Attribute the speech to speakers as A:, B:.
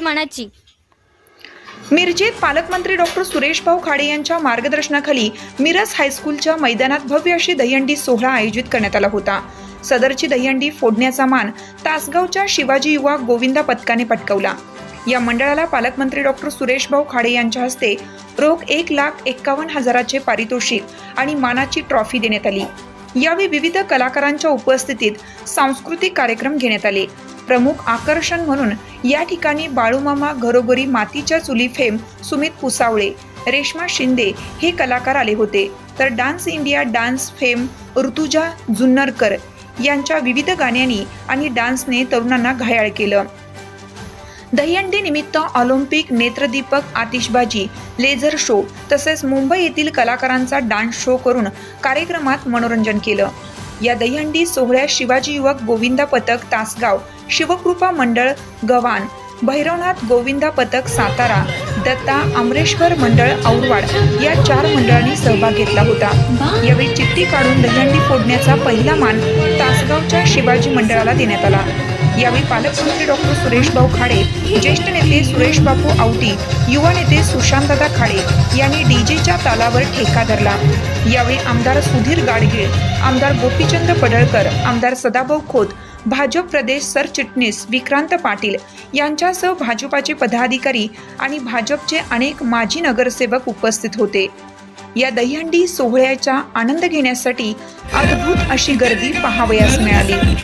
A: मानाची
B: मिरजेत पालकमंत्री डॉक्टर सुरेश भाऊ खाडे यांच्या मार्गदर्शनाखाली मिरज हायस्कूलच्या मैदानात भव्य अशी दहीहंडी सोहळा आयोजित करण्यात आला होता. सदरची दहीहंडी फोडण्याचा मान तासगावच्या शिवाजी युवा गोविंदा पथकाने पटकवला. या मंडळाला पालकमंत्री डॉक्टर सुरेश भाऊ खाडे यांच्या हस्ते रोख एक लाख एक्कावन्न हजाराचे पारितोषिक आणि मानाची ट्रॉफी देण्यात आली. यावेळी विविध कलाकारांच्या उपस्थितीत सांस्कृतिक कार्यक्रम घेण्यात आले. प्रमुख आकर्षण म्हणून या ठिकाणी बाळूमामा घरोघरी मातीच्या चुली फेम सुमित पुसावळे रेश्मा शिंदे हे कलाकार आले होते. तर dance India dance fame Rutuja Junnarkar यांच्या विविध गाण्यांनी आणि डान्सने तरुणांना घायाळ केलं. दहीहंडी निमित्त ऑलिम्पिक नेत्रदीपक आतिषबाजी लेझर शो तसेच मुंबई येथील कलाकारांचा डान्स शो करून कार्यक्रमात मनोरंजन केलं. या दहीहंडी सोहळ्यात शिवाजी युवक गोविंदा पथक तासगाव शिवकृपा मंडळ गव्हाण भैरवनाथ गोविंदा पथक सातारा दत्ता अमरेश्वर मंडळ औरवाड या चार मंडळांनी सहभाग घेतला होता. यावेळी चिठ्ठी काढून दहीहंडी फोडण्याचा पहिला मान तासगावच्या शिवाजी मंडळाला देण्यात आला. यावेळी पालकमंत्री डॉक्टर सुरेशभाऊ खाडे ज्येष्ठ नेते सुरेश बापू आवटी युवा नेते सुशांतदा खाडे यांनी डीजेच्या तालावर ठेका धरला. यावेळी आमदार सुधीर गाडगीळ आमदार गोपीचंद पडळकर आमदार सदाभाऊ खोत भाजप प्रदेश सरचिटणीस विक्रांत पाटील यांच्यासह भाजपाचे पदाधिकारी आणि भाजपचे अनेक माजी नगरसेवक उपस्थित होते. या दहीहंडी सोहळ्याचा आनंद घेण्यासाठी अद्भुत अशी गर्दी पाहावयास मिळाली.